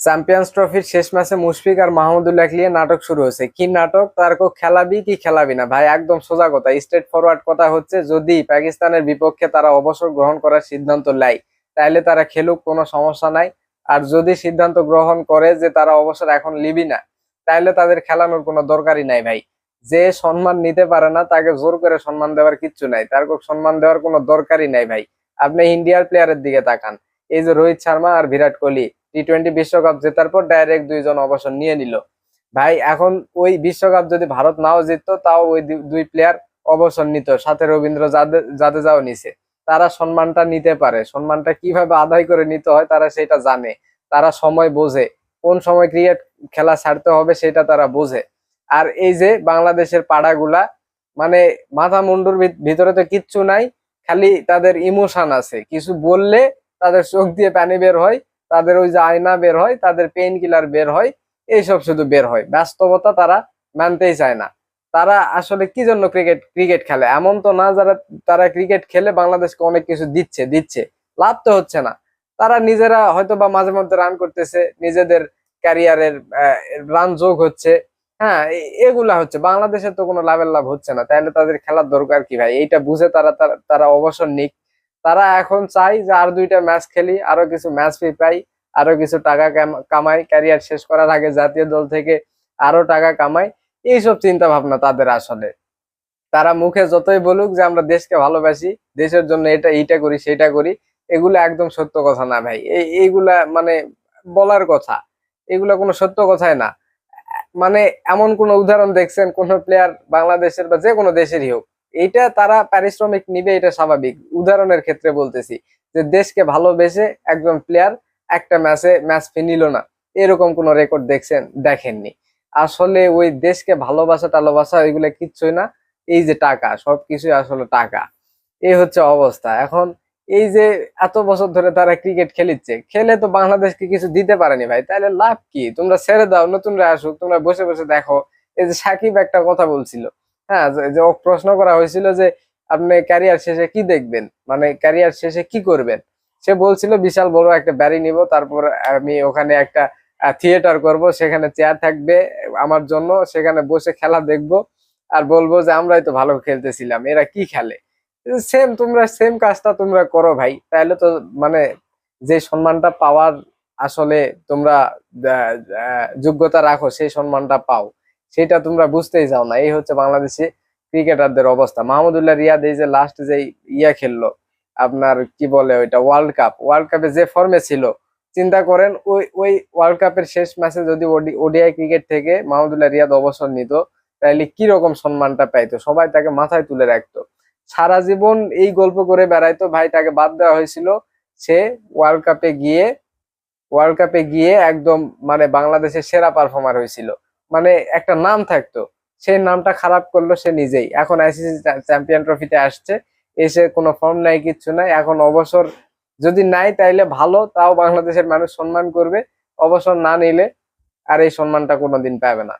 Champions ট্রফির শেষ ম্যাচে মুশফিক আর মাহমুদুল্লাহ নিয়ে নাটক শুরু হয়েছে। কি নাটক? তার কেউ খেলাবি কি খেলাবি না? ভাই, একদম সোজা কথা। স্ট্রেট ফরওয়ার্ড কথা হচ্ছে, যদি পাকিস্তানের বিপক্ষে তারা অবসর গ্রহণ করার সিদ্ধান্ত নেয়, তাহলে তারা খেলুক, কোনো সমস্যা নাই। আর যদি সিদ্ধান্ত গ্রহণ করে যে তারা অবসর এখন লিবি না, তাহলে তাদের খেলানোর কোনো দরকারই নাই ভাই। যে সম্মান নিতে পারে না, তাকে জোর করে সম্মান দেওয়ার কিচ্ছু নাই। তার সম্মান দেওয়ার কোনো দরকারই নাই ভাই। আপনি ইন্ডিয়ার প্লেয়ারের দিকে তাকান। এই যে রোহিত শর্মা আর বিরাট কোহলি টি টোয়েন্টি বিশ্বকাপ জেতার পর ডাইরেক্ট দুইজন অবসর নিয়ে নিল। ভাই, এখন ওই বিশ্বকাপ যদি ভারত নাও জিততো, তাও ওই দুই প্লেয়ার অবসর নিত। সাথে রবীন্দ্র জাদে- জাদেজাও নিছে। তারা সম্মানটা নিতে পারে। সম্মানটা কীভাবে আদায় করে নিতে হয় তারা সেটা জানে। তারা সময় বোঝে। কোন সময় ক্রিকেট খেলা ছাড়তে হবে সেটা তারা বোঝে। আর এই যে বাংলাদেশের পাড়াগুলা মানে মাথা মুন্ডুর ভিত- ভিতরে তো কিচ্ছু নাই, খালি তাদের ইমোশন আছে। কিছু বললে তাদের চোখ দিয়ে পানি বের হয় তাদের ওই যে আয়না বের হয়, তাদের পেইন কিলার বের হয়, এইসব শুধু বের হয়। বাস্তবতা তারা মানতেই চায় না। তারা আসলে কি জন্য ক্রিকেট ক্রিকেট খেলে? এমন তো না যারা, তারা ক্রিকেট খেলে বাংলাদেশকে অনেক কিছু দিচ্ছে দিচ্ছে। লাভ তো হচ্ছে না। তারা নিজেরা হয়তো বা মাঝে মধ্যে রান করতেছে, নিজেদের ক্যারিয়ারের রান যোগ হচ্ছে। হ্যাঁ এগুলা হচ্ছে। বাংলাদেশের তো কোনো লাভের লাভ হচ্ছে না। তাহলে তাদের খেলার দরকার কি ভাই? এইটা বুঝে তারা- তারা অবসর নিক। তারা এখন চাই যে আর দুইটা ম্যাচ খেলি, আরও কিছু ম্যাচ ফি পাই, আরও কিছু টাকা কামাই ক্যারিয়ার শেষ করার আগে জাতীয় দল থেকে আরও টাকা কামাই, এইসব চিন্তা ভাবনা তাদের আসলে। তারা মুখে যতই বলুক যে আমরা দেশকে ভালোবাসি, দেশের জন্য এটা এইটা করি, সেটা করি, এগুলো একদম সত্য কথা না ভাই। এই এইগুলা মানে বলার কথা। এগুলা কোনো সত্য কথাই না। মানে এমন কোন উদাহরণ দেখছেন কোন প্লেয়ার বাংলাদেশের বা যে কোনো দেশেরই হোক। এইটা তারা পারিশ্রমিক নিবে, এটা স্বাভাবিক। উদাহরণের ক্ষেত্রে বলতেছি যে দেশকে ভালোবেসে একজন প্লেয়ার একটা ম্যাচে ম্যাচ ফি নিল না। এরকম কোন রেকর্ড দেখছেন, দেখেননি। আসলে ওই দেশকে ভালোবাসা, টালোবাসা ওইগুলো কিচ্ছুই না। এই যে টাকা, সবকিছুই আসলে টাকা। এই হচ্ছে অবস্থা। এখন এই যে এত বছর ধরে তারা ক্রিকেট খেলিচ্ছে, খেলে তো বাংলাদেশকে কিছু দিতে পারেনি ভাই। তাহলে লাভ কি? তোমরা ছেড়ে দাও, নতুনরা আসুক, তোমরা বসে বসে দেখো। এই যে সাকিব একটা কথা বলছিল হ্যাঁ যে- প্রশ্ন করা হয়েছিল যে, আপনি ক্যারিয়ার শেষে কি দেখবেন? মানে ক্যারিয়ার শেষে কি করবেন? সে বলছিল, বিশাল বড় একটা বাড়ি নিব, তারপর আমি ওখানে একটা থিয়েটার করব, সেখানে চেয়ার থাকবে আমার জন্য, সেখানে বসে খেলা দেখব আর বলব যে, আমরাই তো ভালো খেলতেছিলাম, এরা কি খেলে? সেম তোমরা সেম কাজটা তোমরা করো ভাই তাহলে তো মানে যে সম্মানটা পাওয়ার আসলে তোমরা যোগ্যতা রাখো, সেই সম্মানটা পাও। সেটা তোমরা বুঝতেই যাও না। এই হচ্ছে বাংলাদেশে ক্রিকেটারদের অবস্থা। মাহমুদুল্লাহ রিয়াদ এই যে লাস্ট যে ইয়া খেললো, আপনার কি বলে ওইটা ওয়ার্ল্ড কাপ ওয়ার্ল্ড কাপে যে ফর্মে ছিল, চিন্তা করেন ওই ওই ওয়ার্ল্ড কাপের শেষ ম্যাচে যদি ওডিআই ক্রিকেট থেকে মাহমুদুল্লাহ রিয়াদ অবসর নিত তাহলে কি রকম সম্মানটা পাইতো? সবাই তাকে মাথায় তুলে রাখতো। সারা জীবন এই গল্প করে বেড়াইতো, ভাই তাকে বাদ দেওয়া হয়েছিল। সে ওয়ার্ল্ড কাপে গিয়ে ওয়ার্ল্ড কাপে গিয়ে একদম মানে বাংলাদেশের সেরা পারফর্মার হয়েছিল। মানে একটা নাম থাকতো। সেই নামটা খারাপ করল সে নিজেই। এখন আইসিসি চ্যাম্পিয়ন ট্রফিতে আসছে। এসে কোনো ফর্ম নাই, কিচ্ছু নাই। এখন অবসর যদি নাই, তাইলে ভালো। তাও বাংলাদেশের মানুষ সম্মান করবে। অবসর না নিলে আর এই সম্মানটা কোনোদিন পাবে না।